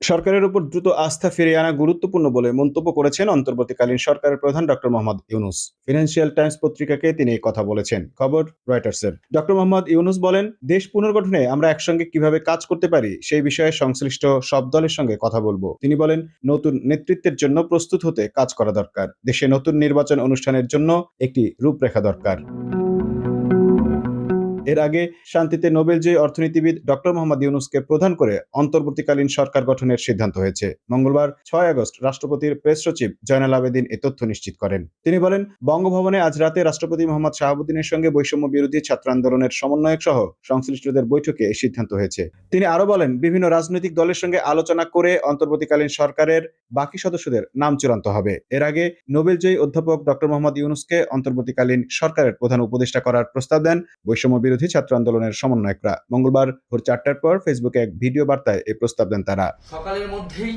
সরকারের উপর দ্রুত আস্থা ফিরিয়ে আনা গুরুত্বপূর্ণ বলে মন্তব্য করেছেন অন্তর্বর্তীকালীন সরকারের প্রধান doctor Mohammad Yunus. Financial Times পত্রিকাকে তিনি এই কথা বলেছেন। খবর রয়টার্সের। ডক্টর মোহাম্মদ ইউনুস বলেন, দেশ পুনর্গঠনে আমরা একসঙ্গে কীভাবে কাজ করতে পারি সেই বিষয়ে সংশ্লিষ্ট সব দলের সঙ্গে কথা বলব। তিনি বলেন, নতুন নেতৃত্বের জন্য প্রস্তুত হতে কাজ করা দরকার। দেশে নতুন নির্বাচন অনুষ্ঠানের জন্য একটি রূপরেখা দরকার। এর আগে শান্তিতে নোবেলজয়ী অর্থনীতিবিদ ডক্টর মোহাম্মদ ইউনুসকে প্রধান করে অন্তর্বর্তীকালীন সরকার গঠনের সিদ্ধান্ত হয়েছে। মঙ্গলবার, ছয় আগস্ট, রাষ্ট্রপতির প্রেস সচিব জয়নাল আবেদিন এ তথ্য নিশ্চিত করেন। তিনি বলেন, বঙ্গভবনে আজ রাতে রাষ্ট্রপতি মোহাম্মদ শাহাবুদ্দিনের সঙ্গে বৈষম্য বিরোধী ছাত্র আন্দোলনের সমন্বয়ক সহ সংশ্লিষ্টদের বৈঠকে এই সিদ্ধান্ত হয়েছে। তিনি আরও বলেন, বিভিন্ন রাজনৈতিক দলের সঙ্গে আলোচনা করে অন্তর্বর্তীকালীন সরকারের বাকি সদস্যদের নাম চূড়ান্ত হবে। এর আগে নোবেলজয়ী অধ্যাপক ডক্টর মোহাম্মদ ইউনুসকে অন্তর্বর্তীকালীন সরকারের প্রধান উপদেষ্টা করার প্রস্তাব দেন। বৈষম্য বিরোধী ছাত্র আন্দোলনের সমন্বয়করা। মঙ্গলবার ভোর চারটার পর ফেসবুকে এক ভিডিও বার্তায় এই প্রস্তাব দেন তারা। সকালের মধ্যেই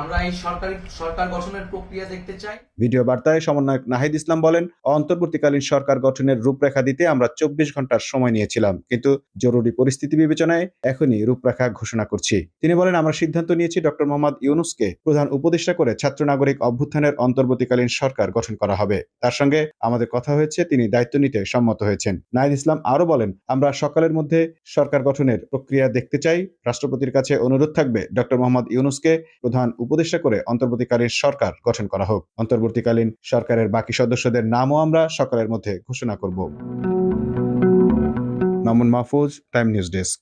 আমরা এই সরকারি সরকার গঠনের প্রক্রিয়া দেখতে চাই। ভিডিও বার্তায় সমন্বয়ক নাহিদ ইসলাম বলেন, অন্তর্বর্তীকালীন সরকার গঠনের রূপরেখা দিতে আমরা চব্বিশ ঘণ্টার সময় নিয়েছিলাম, কিন্তু জরুরি পরিস্থিতি বিবেচনায় এখনই রূপরেখা ঘোষণা করছি। তিনি বলেন, আমরা সিদ্ধান্ত নিয়েছি ডক্টর মোহাম্মদ ইউনুসকে প্রধান উপদেষ্টা করে ছাত্র নাগরিক অভ্যুত্থানের অন্তর্বর্তীকালীন সরকার গঠন করা হবে। তার সঙ্গে আমাদের কথা হয়েছে, তিনি দায়িত্ব নিতে সম্মত হয়েছেন। নাহিদ ইসলাম আরও বলেন, আমরা সকালের মধ্যে সরকার গঠনের প্রক্রিয়া দেখতে চাই। রাষ্ট্রপতির কাছে অনুরোধ থাকবে ডক্টর মোহাম্মদ ইউনুসকে প্রধান উপদেষ্টা করে অন্তর্বর্তীকালীন সরকার গঠন করা হোক। অন্তর্বর্তীকালীন সরকারের বাকি সদস্যদের নামও আমরা সকালের মধ্যে ঘোষণা করব। Mamun Mahfuz time news desk